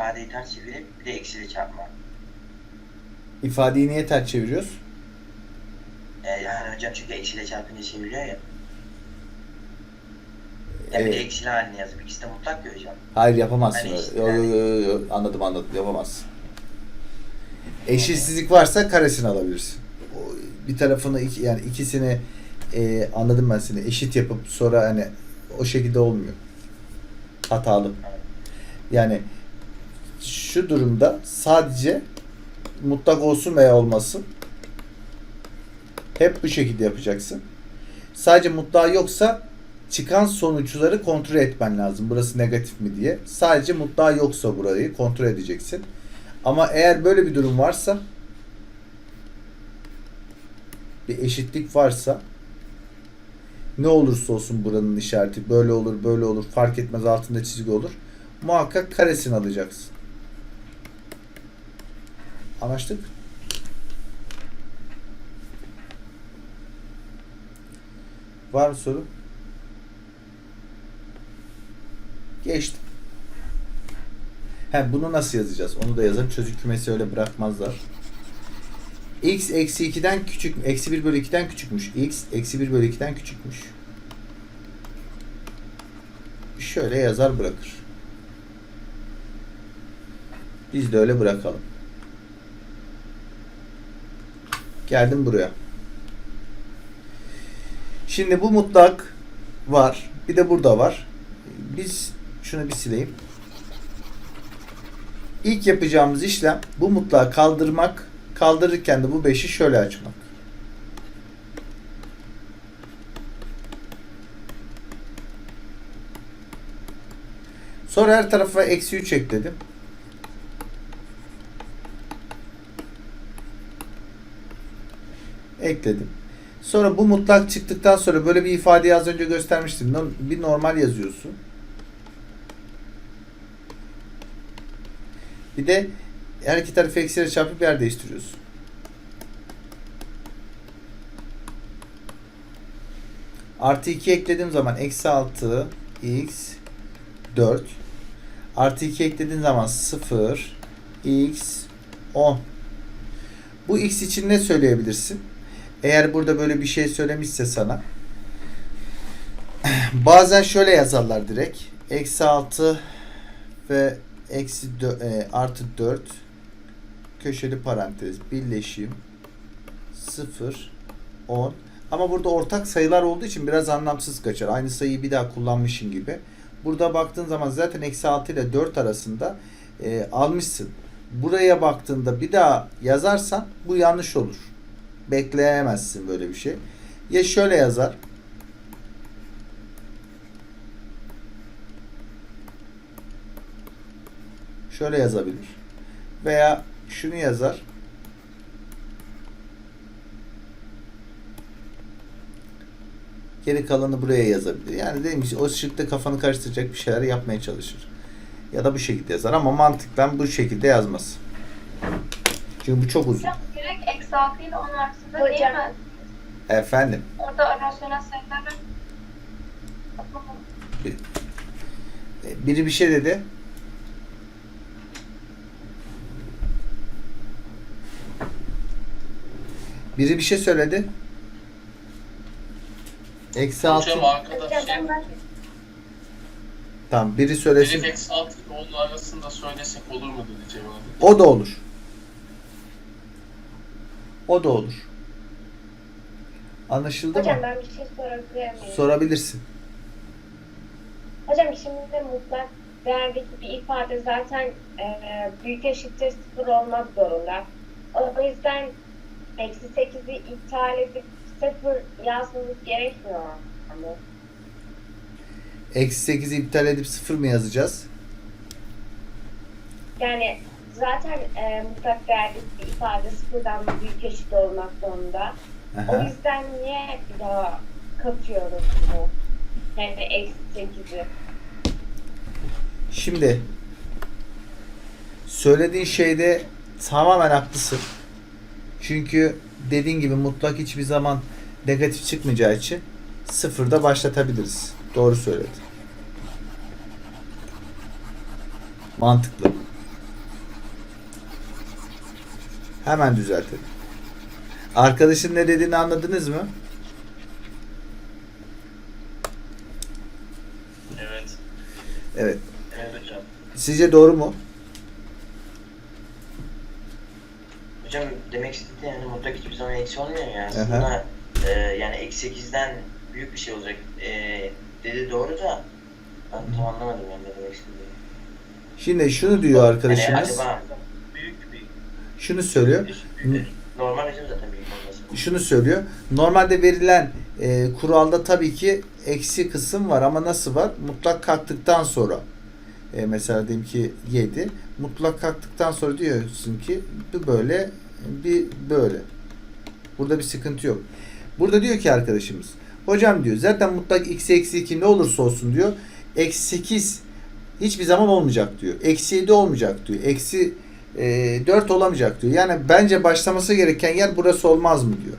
ifadeyi ters çevirip bir de eksiyle çarpma. İfadeyi niye ters çeviriyoruz? Ee, yani hocam çünkü eksiyle çarpınca çeviriyor ya. Yani bir de eksiyle halini yazıp ikisi de mutlak ya hocam. hayır yapamazsın. Öyle. eşit- Yo, yo, yo, Anladım anladım yapamazsın. Eşitsizlik varsa karesini alabilirsin. Bir tarafını iki, yani ikisini e, anladım ben seni. Eşit yapıp sonra hani o şekilde olmuyor. Hatalı. Yani şu durumda sadece mutlak olsun veya olmasın. Hep bu şekilde yapacaksın. Sadece mutlak yoksa çıkan sonuçları kontrol etmen lazım. Burası negatif mi diye. Sadece mutlak yoksa burayı kontrol edeceksin. Ama eğer böyle bir durum varsa bir eşitlik varsa ne olursa olsun buranın işareti böyle olur böyle olur fark etmez altında çizgi olur. Muhakkak karesini alacaksın. Anlaştık? Var mı soru? Geçtim. He, bunu nasıl yazacağız? Onu da yazalım. Çözük kümesi öyle bırakmazlar. x eksi 2'den küçük, eksi 1 bölü 2'den küçükmüş. x eksi 1 bölü 2'den küçükmüş. Şöyle yazar bırakır. Biz de öyle bırakalım. Geldim buraya. Şimdi bu mutlak var. Bir de burada var. Biz şunu bir sileyim. İlk yapacağımız işlem bu mutlağı kaldırmak. Kaldırırken de bu 5'i şöyle açmak. Sonra her tarafa eksi 3 ekledim. Ekledim. Sonra bu mutlak çıktıktan sonra böyle bir ifadeyi az önce göstermiştim. Bir normal yazıyorsun. Bir de her iki tarafı eksiyle çarpıp yer değiştiriyorsun. Artı 2 eklediğim zaman eksi 6 x 4 artı 2 eklediğin zaman 0 x 10 bu x için ne söyleyebilirsin? Eğer burada böyle bir şey söylemişse sana bazen şöyle yazarlar direkt eksi 6 ve eksi dö- e, artı 4 köşeli parantez birleşim 0 10 ama burada ortak sayılar olduğu için biraz anlamsız kaçar. Aynı sayıyı bir daha kullanmışın gibi. Burada baktığın zaman zaten eksi 6 ile 4 arasında e, almışsın. Buraya baktığında bir daha yazarsan bu yanlış olur. Bekleyemezsin böyle bir şey. Ya şöyle yazar. Şöyle yazabilir. Veya şunu yazar. Geri kalanı buraya yazabilir. Yani dedim ki o şıkta kafanı karıştıracak bir şeyler yapmaya çalışır. Ya da bu şekilde yazar ama mantıkla bu şekilde yazmaz. Çünkü bu çok uzun. Hocam direkt eksi 6 ile 10 arasında Hocam. değil mi? Efendim. Orada rasyonel sayıları e, Biri bir şey dedi. Biri bir şey söyledi. Eksi altı. Hocam arkadaş şey, Tamam biri söylesin. direkt eksi 6 ile 10 arasında söylesek olur mu dedi cevabı. O da olur. O da olur. Anlaşıldı hocam mı? ben bir şey sorabilir miyim? Sorabilirsin. Hocam şimdi mutlak değerdeki bir ifade zaten e, büyük eşittir sıfır olmak zorunda. O yüzden eksi 8'i iptal edip sıfır yazmamız gerekmiyor mu? Eksi 8'i iptal edip sıfır mı yazacağız? Yani zaten e, mutlak değerdeki bir ifade sıfırdan büyük eşit olmak zorunda. O Aha. yüzden niye daha katıyoruz bunu? Yani eksi 8'i. Şimdi söylediğin şeyde tamamen haklısın. Çünkü dediğin gibi mutlak hiçbir zaman negatif çıkmayacağı için sıfırda başlatabiliriz. Doğru söyledin. Mantıklı. Hemen düzeltelim. Arkadaşın ne dediğini anladınız mı? Evet. Evet. Evet hocam. Sizce doğru mu? Hocam demek istediğim yani mutlak hiçbir zaman eksi olmuyor ya. Aha. Aslında e, yani eksi 8'den büyük bir şey olacak. E, dedi doğru da ben tam anlamadım yani ne demek istediğini. Şimdi şunu diyor Yani arkadaşımız. acaba Büyük bir Şunu söylüyor. normal hocam zaten büyük olması. Şunu söylüyor. Normalde verilen e, kuralda tabii ki eksi kısım var ama nasıl var? Mutlak kalktıktan sonra. E, mesela diyelim ki 7. Mutlak kalktıktan sonra diyorsun ki bir böyle bir böyle. Burada bir sıkıntı yok. Burada diyor ki arkadaşımız. Hocam diyor zaten mutlak x eksi 2 ne olursa olsun diyor. Eksi 8 hiçbir zaman olmayacak diyor. Eksi 7 olmayacak diyor. Eksi e, 4 olamayacak diyor. Yani bence başlaması gereken yer burası olmaz mı diyor.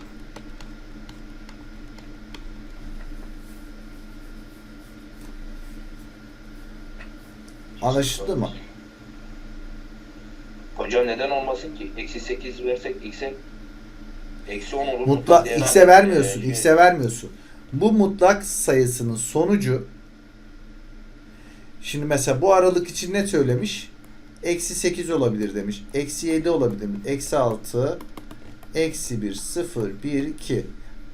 Anlaşıldı mı? Hocam neden olmasın ki? Eksi 8 versek x'e eksi 10 olur. Mutlak x'e vermiyorsun. Şey- X'e vermiyorsun. Bu mutlak sayısının sonucu şimdi mesela bu aralık için ne söylemiş? Eksi 8 olabilir demiş. Eksi 7 olabilir demiş. Eksi 6 eksi 1 0 1 2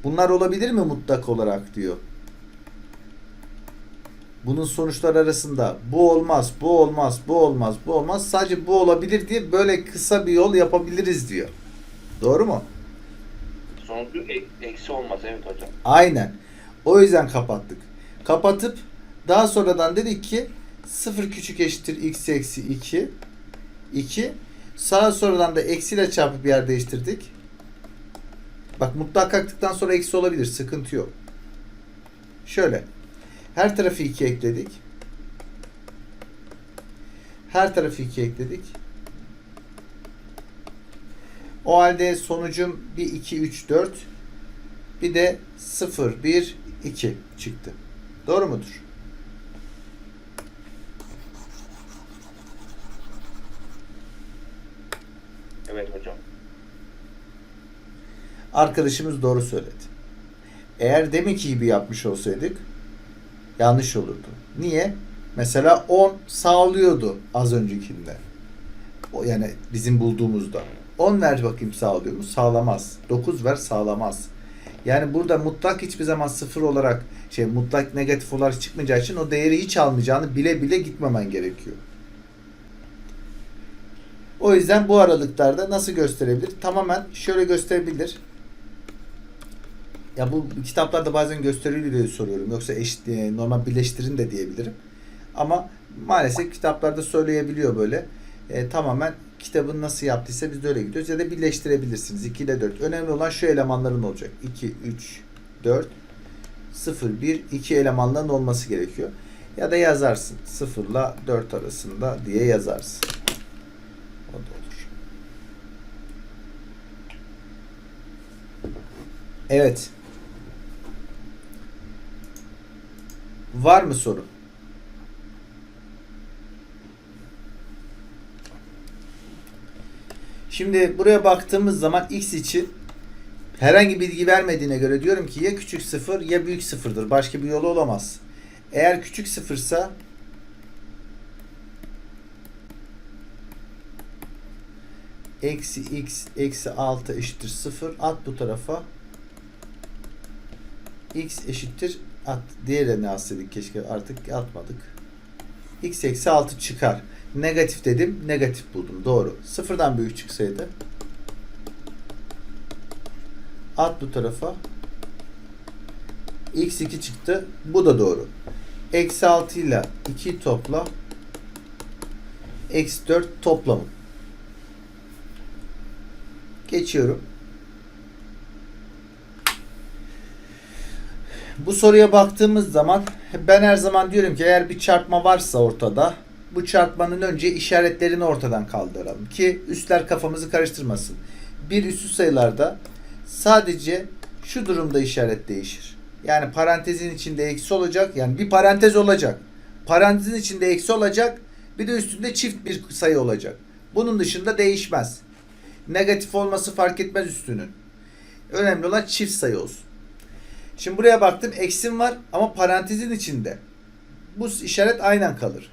bunlar olabilir mi mutlak olarak diyor. Bunun sonuçlar arasında bu olmaz, bu olmaz, bu olmaz, bu olmaz. Sadece bu olabilir diye böyle kısa bir yol yapabiliriz diyor. Doğru mu? Sonucu ek- eksi olmaz evet hocam. Aynen. O yüzden kapattık. Kapatıp daha sonradan dedik ki 0 küçük eşittir x eksi 2 2 Sağa sonradan da eksiyle çarpıp yer değiştirdik. Bak mutlak kalktıktan sonra eksi olabilir. Sıkıntı yok. Şöyle. Her tarafı 2 ekledik. Her tarafı 2 ekledik. O halde sonucum bir 2 3 4 bir de 0, 1, 2 çıktı. Doğru mudur? Evet hocam. Arkadaşımız doğru söyledi. Eğer deminki gibi yapmış olsaydık yanlış olurdu. Niye? Mesela 10 sağlıyordu az öncekinde. O yani bizim bulduğumuzda. 10 ver bakayım sağlıyor mu? Sağlamaz. 9 ver sağlamaz. Yani burada mutlak hiçbir zaman sıfır olarak şey mutlak negatif olarak çıkmayacağı için o değeri hiç almayacağını bile bile gitmemen gerekiyor. O yüzden bu aralıklarda nasıl gösterebilir? Tamamen şöyle gösterebilir. Ya bu kitaplarda bazen gösteriliyor diye soruyorum. Yoksa eşit, e, normal birleştirin de diyebilirim. Ama maalesef kitaplarda söyleyebiliyor böyle. E, tamamen kitabın nasıl yaptıysa biz de öyle gidiyoruz. Ya da birleştirebilirsiniz. 2 ile 4. Önemli olan şu elemanların olacak. 2, 3, 4, 0, 1, 2 elemanların olması gerekiyor. Ya da yazarsın. 0 ile 4 arasında diye yazarsın. O da olur. Evet. Var mı soru? Şimdi buraya baktığımız zaman x için herhangi bilgi vermediğine göre diyorum ki ya küçük sıfır ya büyük sıfırdır. Başka bir yolu olamaz. Eğer küçük sıfırsa eksi x eksi 6 eşittir 0 at bu tarafa x eşittir at. Diğerine asledik keşke artık atmadık. X eksi 6 çıkar. Negatif dedim negatif buldum. Doğru. Sıfırdan büyük çıksaydı. At bu tarafa. X 2 çıktı. Bu da doğru. Eksi 6 ile 2 topla. Eksi 4 toplamı. Geçiyorum. Bu soruya baktığımız zaman ben her zaman diyorum ki eğer bir çarpma varsa ortada bu çarpmanın önce işaretlerini ortadan kaldıralım ki üstler kafamızı karıştırmasın. Bir üstü sayılarda sadece şu durumda işaret değişir. Yani parantezin içinde eksi olacak. Yani bir parantez olacak. Parantezin içinde eksi olacak. Bir de üstünde çift bir sayı olacak. Bunun dışında değişmez. Negatif olması fark etmez üstünün. Önemli olan çift sayı olsun. Şimdi buraya baktım eksim var ama parantezin içinde. Bu işaret aynen kalır.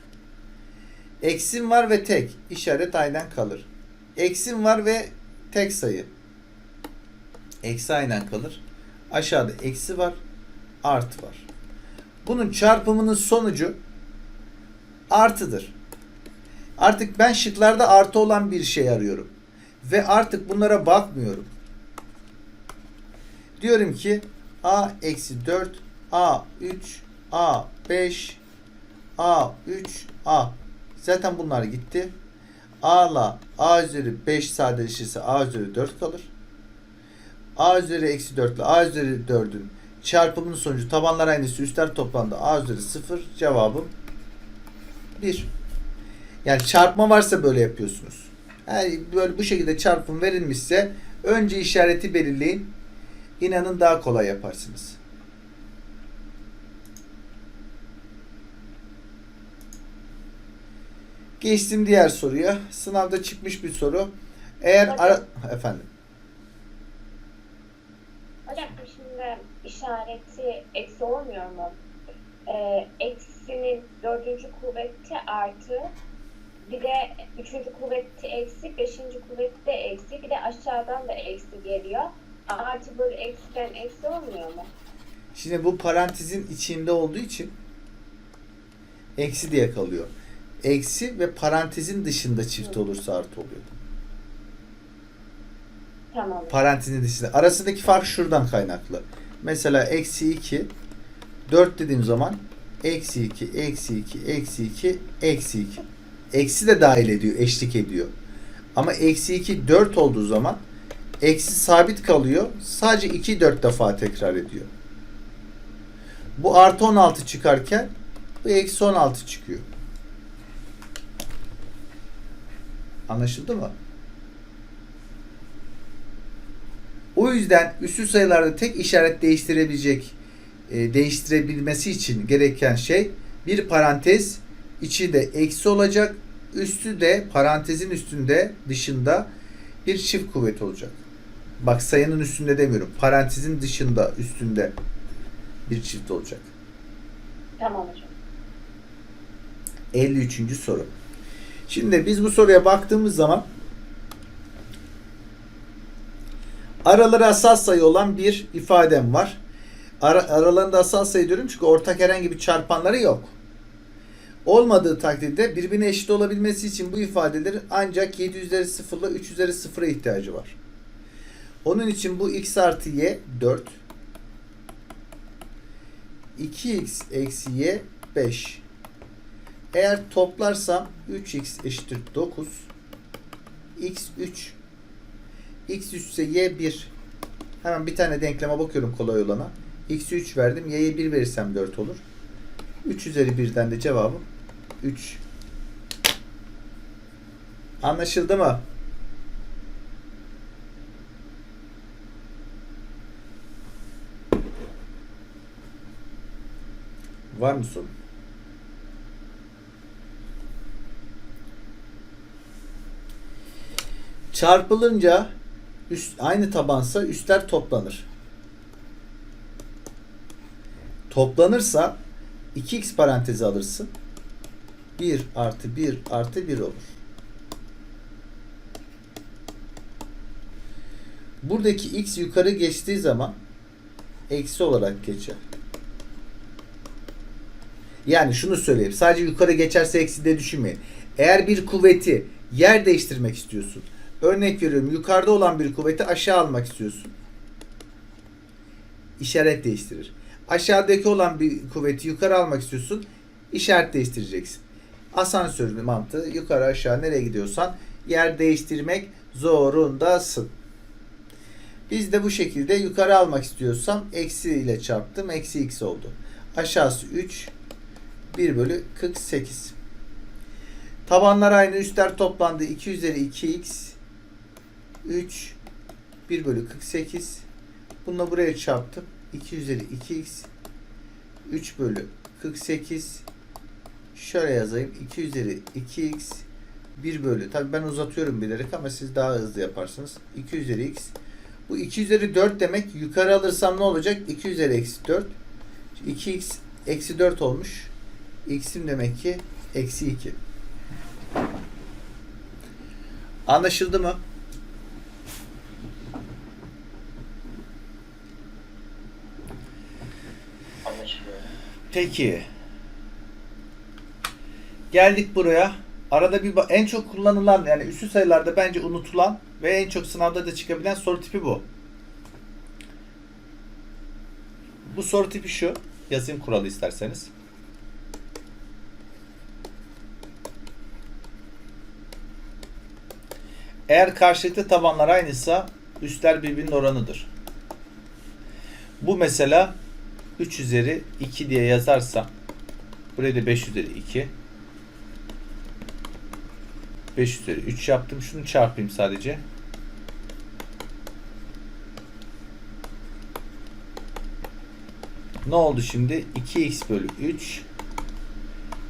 Eksim var ve tek. işaret aynen kalır. Eksim var ve tek sayı. Eksi aynen kalır. Aşağıda eksi var. Artı var. Bunun çarpımının sonucu artıdır. Artık ben şıklarda artı olan bir şey arıyorum. Ve artık bunlara bakmıyorum. Diyorum ki A eksi 4, A 3, A 5, A 3, A. Zaten bunlar gitti. A ile A üzeri 5 sadeleşirse A üzeri 4 kalır. A üzeri eksi 4 ile A üzeri 4'ün çarpımının sonucu tabanlar aynısı üstler toplamda A üzeri 0 cevabım 1. Yani çarpma varsa böyle yapıyorsunuz. Yani böyle bu şekilde çarpım verilmişse önce işareti belirleyin. İnanın daha kolay yaparsınız. Geçtim diğer soruya. Sınavda çıkmış bir soru. Eğer ara... Efendim. Hocam şimdi işareti eksi olmuyor mu? Ee, eksinin dördüncü kuvveti artı bir de üçüncü kuvveti eksi, beşinci kuvveti de eksi, bir de aşağıdan da eksi geliyor. Artı bölü eksiden eksi olmuyor mu? Şimdi bu parantezin içinde olduğu için eksi diye kalıyor. Eksi ve parantezin dışında çift olursa artı oluyor. Tamam. Parantezin dışında. Arasındaki fark şuradan kaynaklı. Mesela eksi 2 4 dediğim zaman eksi 2, eksi 2, eksi 2, eksi 2. Eksi de dahil ediyor, eşlik ediyor. Ama eksi 2 4 olduğu zaman eksi sabit kalıyor. Sadece 2 4 defa tekrar ediyor. Bu artı 16 çıkarken bu eksi 16 çıkıyor. Anlaşıldı mı? O yüzden üstü sayılarda tek işaret değiştirebilecek, e, değiştirebilmesi için gereken şey bir parantez içi de eksi olacak, üstü de parantezin üstünde dışında bir çift kuvvet olacak. Bak sayının üstünde demiyorum. Parantezin dışında üstünde bir çift olacak. Tamam hocam. 53. soru. Şimdi biz bu soruya baktığımız zaman araları asal sayı olan bir ifadem var. Ara, aralarında asal sayı diyorum çünkü ortak herhangi bir çarpanları yok. Olmadığı takdirde birbirine eşit olabilmesi için bu ifadelerin ancak 7 üzeri 0 ile 3 üzeri 0'a ihtiyacı var. Onun için bu x artı y 4 2x eksi y 5 eğer toplarsam 3x eşittir 9 x 3 x 3 ise y 1 hemen bir tane denkleme bakıyorum kolay olana. X 3 verdim y'ye 1 verirsem 4 olur. 3 üzeri 1'den de cevabım 3 anlaşıldı mı? Var mı sorun? Çarpılınca üst, aynı tabansa üstler toplanır. Toplanırsa 2x parantezi alırsın. 1 artı 1 artı 1 olur. Buradaki x yukarı geçtiği zaman eksi olarak geçer. Yani şunu söyleyeyim. Sadece yukarı geçerse eksi de düşünmeyin. Eğer bir kuvveti yer değiştirmek istiyorsun. Örnek veriyorum. Yukarıda olan bir kuvveti aşağı almak istiyorsun. İşaret değiştirir. Aşağıdaki olan bir kuvveti yukarı almak istiyorsun. İşaret değiştireceksin. Asansör mantığı yukarı aşağı nereye gidiyorsan yer değiştirmek zorundasın. Biz de bu şekilde yukarı almak istiyorsam eksi ile çarptım. Eksi x oldu. Aşağısı 3 1 bölü 48. Tabanlar aynı. Üstler toplandı. 2 üzeri 2x 3 1 bölü 48. Bununla buraya çarptım. 2 üzeri 2x 3 bölü 48 şöyle yazayım. 2 üzeri 2x 1 bölü. Tabi ben uzatıyorum bilerek ama siz daha hızlı yaparsınız. 2 üzeri x. Bu 2 üzeri 4 demek. Yukarı alırsam ne olacak? 2 üzeri eksi 4. 2x eksi 4 olmuş. X'im demek ki eksi 2. Anlaşıldı mı? Anlaşılıyor. Peki. Geldik buraya. Arada bir en çok kullanılan yani üstü sayılarda bence unutulan ve en çok sınavda da çıkabilen soru tipi bu. Bu soru tipi şu. Yazayım kuralı isterseniz. Eğer karşılıklı tabanlar aynıysa üstler birbirinin oranıdır. Bu mesela 3 üzeri 2 diye yazarsam buraya da 5 üzeri 2 5 üzeri 3 yaptım. Şunu çarpayım sadece. Ne oldu şimdi? 2x bölü 3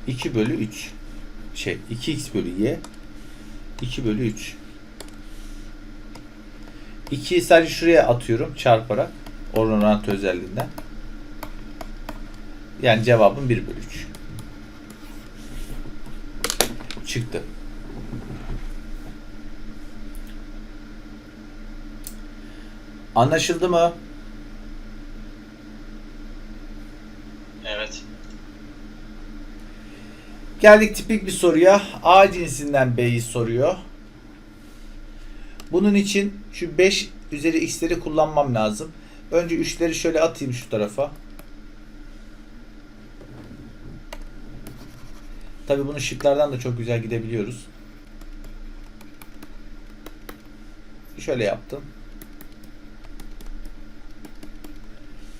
2 bölü 3 şey 2x bölü y 2 bölü 3 2'yi sadece şuraya atıyorum çarparak orantı özelliğinden. Yani cevabım 1 bölü 3. Çıktı. Anlaşıldı mı? Evet. Geldik tipik bir soruya. A cinsinden B'yi soruyor. Bunun için şu 5 üzeri x'leri kullanmam lazım. Önce 3'leri şöyle atayım şu tarafa. Tabi bunu şıklardan da çok güzel gidebiliyoruz. Şöyle yaptım.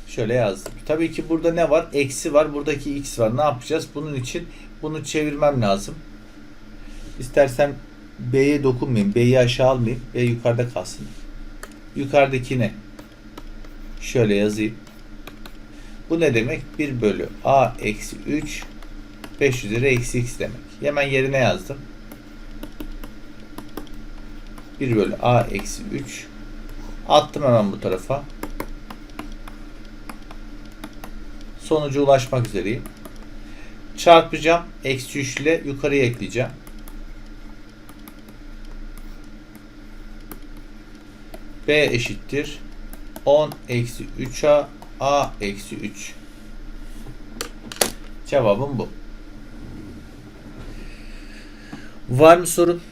Şöyle yazdım. Tabii ki burada ne var? Eksi var. Buradaki x var. Ne yapacağız? Bunun için bunu çevirmem lazım. İstersem B'ye dokunmayayım. B'yi aşağı almayayım. B yukarıda kalsın. Yukarıdakine şöyle yazayım. Bu ne demek? 1 bölü A eksi 3 5 üzeri eksi x demek. Hemen yerine yazdım. 1 bölü A eksi 3 attım hemen bu tarafa. Sonuca ulaşmak üzereyim. Çarpacağım. Eksi 3 ile yukarıya ekleyeceğim. B eşittir. 10 eksi 3A A eksi 3. Cevabım bu. Var mı sorun?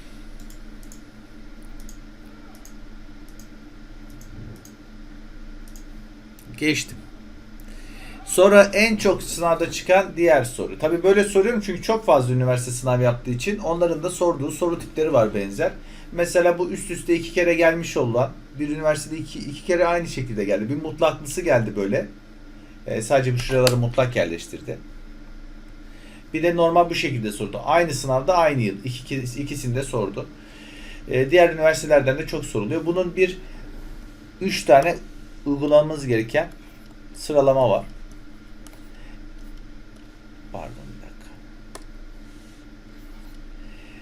Geçtim. Sonra en çok sınavda çıkan diğer soru. Tabi böyle soruyorum çünkü çok fazla üniversite sınav yaptığı için onların da sorduğu soru tipleri var benzer. Mesela bu üst üste iki kere gelmiş olan bir üniversitede iki, iki kere aynı şekilde geldi. Bir mutlaklısı geldi böyle. Ee, sadece bu şuraları mutlak yerleştirdi. Bir de normal bu şekilde sordu. Aynı sınavda aynı yıl. İki, ikisini sordu. Ee, diğer üniversitelerden de çok soruluyor. Bunun bir üç tane uygulamamız gereken sıralama var. Pardon bir dakika.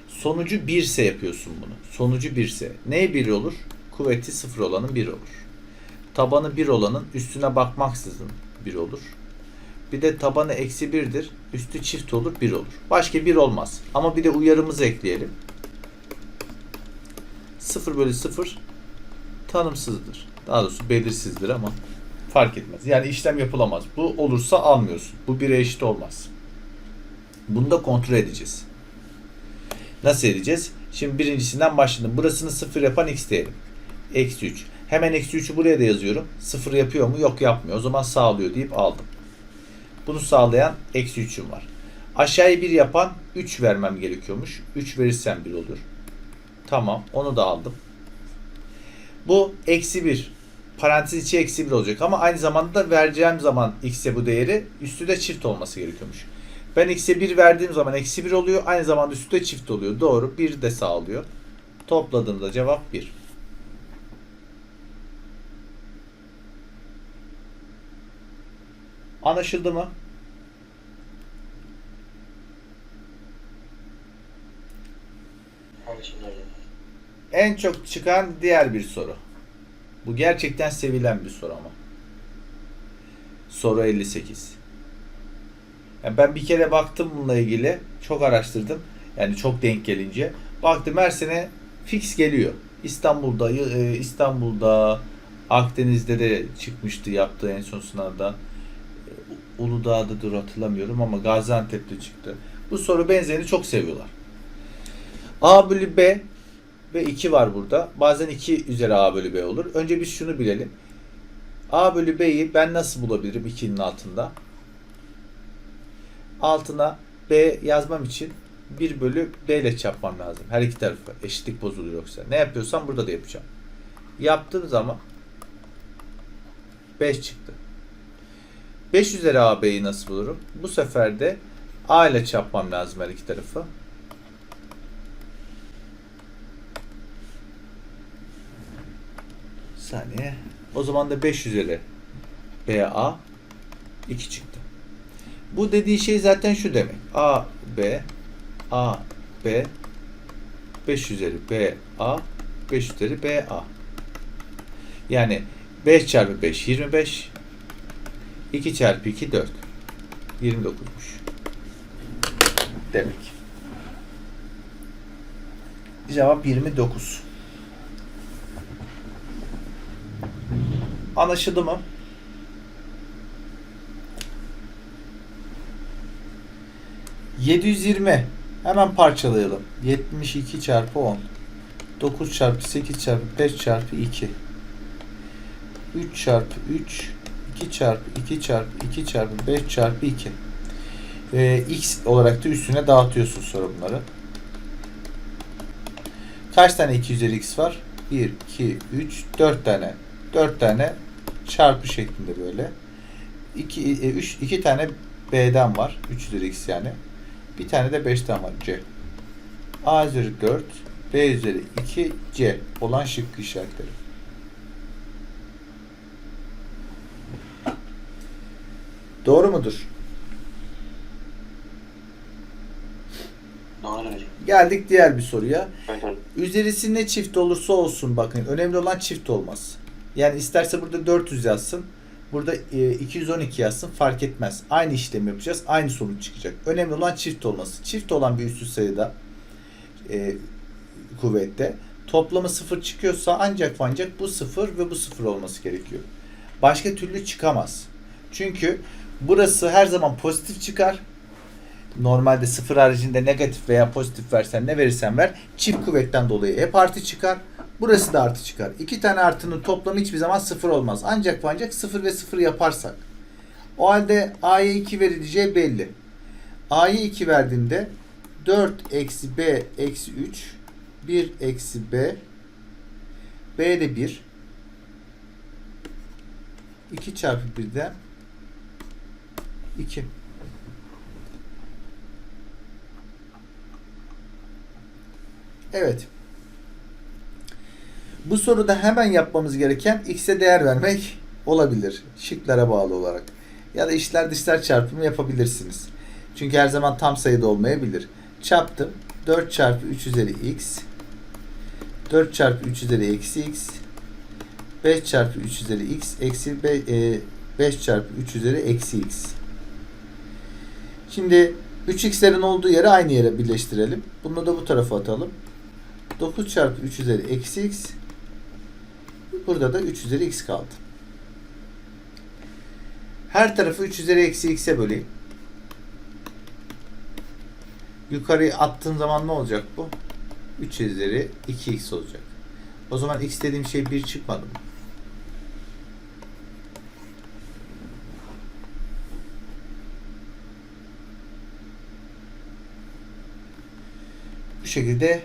Sonucu 1 ise yapıyorsun bunu. Sonucu 1 ise. Neye 1 olur? Kuvveti 0 olanın 1 olur. Tabanı 1 olanın üstüne bakmaksızın 1 olur. Bir de tabanı eksi 1'dir. Üstü çift olur 1 olur. Başka 1 olmaz. Ama bir de uyarımızı ekleyelim. 0 bölü 0 tanımsızdır. Daha doğrusu belirsizdir ama fark etmez. Yani işlem yapılamaz. Bu olursa almıyorsun. Bu 1'e eşit olmaz. Bunu da kontrol edeceğiz. Nasıl edeceğiz? Şimdi birincisinden başladım. Burasını 0 yapan x diyelim. Eksi 3. Hemen eksi 3'ü buraya da yazıyorum. 0 yapıyor mu? Yok yapmıyor. O zaman sağlıyor deyip aldım. Bunu sağlayan eksi 3'üm var. Aşağıya 1 yapan 3 vermem gerekiyormuş. 3 verirsem 1 olur. Tamam. Onu da aldım. Bu eksi 1. Parantez içi eksi 1 olacak ama aynı zamanda da vereceğim zaman x'e bu değeri üstü de çift olması gerekiyormuş. Ben x'e 1 verdiğim zaman eksi 1 oluyor. Aynı zamanda üstü de çift oluyor. Doğru. 1 de sağlıyor. Topladığımda cevap 1. Anlaşıldı mı? En çok çıkan diğer bir soru. Bu gerçekten sevilen bir soru ama. Soru 58. Yani ben bir kere baktım bununla ilgili. Çok araştırdım. Yani çok denk gelince. Baktım her sene fix geliyor. İstanbul'da, e, İstanbul'da, Akdeniz'de de çıkmıştı yaptığı en son sınavda. Uludağ'da dur hatırlamıyorum ama Gaziantep'te çıktı. Bu soru benzerini çok seviyorlar. A bölü B ve 2 var burada. Bazen 2 üzeri A bölü B olur. Önce biz şunu bilelim. A bölü B'yi ben nasıl bulabilirim 2'nin altında? Altına B yazmam için 1 bölü B ile çarpmam lazım. Her iki tarafı. Eşitlik bozuluyor yoksa. Ne yapıyorsam burada da yapacağım. Yaptığım zaman 5 çıktı. 5 üzeri A B'yi nasıl bulurum? Bu sefer de A ile çarpmam lazım her iki tarafı. saniye. O zaman da 5 üzeri BA 2 çıktı. Bu dediği şey zaten şu demek. A B A B 5 üzeri B A 5 üzeri B A. Yani 5 çarpı 5 25 2 çarpı 2 4 29'muş. Demek. Cevap 29. Anlaşıldı mı? ...720... ...hemen parçalayalım. 72 çarpı 10... ...9 çarpı 8 çarpı 5 çarpı 2... ...3 çarpı 3... ...2 çarpı 2 çarpı 2 çarpı 5 çarpı 2... Ee, ...x olarak da üstüne dağıtıyorsun sonra bunları. Kaç tane 2 üzeri x var? 1, 2, 3, 4 tane. 4 tane çarpı şeklinde böyle. 2 3 2 tane B'den var. 3 üzeri x yani. Bir tane de 5'ten var C. A üzeri 4, B üzeri 2, C olan şıkkı işaretleri. Doğru mudur? Doğrudur hocam. Geldik diğer bir soruya. Evet. Üzerisi ne çift olursa olsun bakın. Önemli olan çift olmaz. Yani isterse burada 400 yazsın. Burada e, 212 yazsın fark etmez. Aynı işlemi yapacağız. Aynı sonuç çıkacak. Önemli olan çift olması. Çift olan bir üstü sayıda e, kuvvette toplamı sıfır çıkıyorsa ancak ancak bu sıfır ve bu sıfır olması gerekiyor. Başka türlü çıkamaz. Çünkü burası her zaman pozitif çıkar. Normalde sıfır haricinde negatif veya pozitif versen ne verirsen ver çift kuvvetten dolayı hep artı çıkar. Burası da artı çıkar. İki tane artının toplamı hiçbir zaman sıfır olmaz. Ancak ancak sıfır ve sıfır yaparsak. O halde A'ya 2 verileceği belli. A'ya 2 verdiğimde 4 eksi B eksi 3 1 eksi B B de 1 2 çarpı 1'den 2 Evet. Bu soruda hemen yapmamız gereken x'e değer vermek olabilir. Şıklara bağlı olarak. Ya da içler dışlar çarpımı yapabilirsiniz. Çünkü her zaman tam sayıda olmayabilir. Çarptım. 4 çarpı 3 üzeri x 4 çarpı 3 üzeri eksi x 5 çarpı 3 üzeri x eksi 5 çarpı 3 üzeri eksi x. Şimdi 3x'lerin olduğu yere aynı yere birleştirelim. Bunu da bu tarafa atalım. 9 çarpı 3 üzeri eksi x. Burada da 3 üzeri x kaldı. Her tarafı 3 üzeri eksi x'e böleyim. Yukarıya attığım zaman ne olacak bu? 3 üzeri 2x olacak. O zaman x dediğim şey 1 çıkmadı mı? Şekilde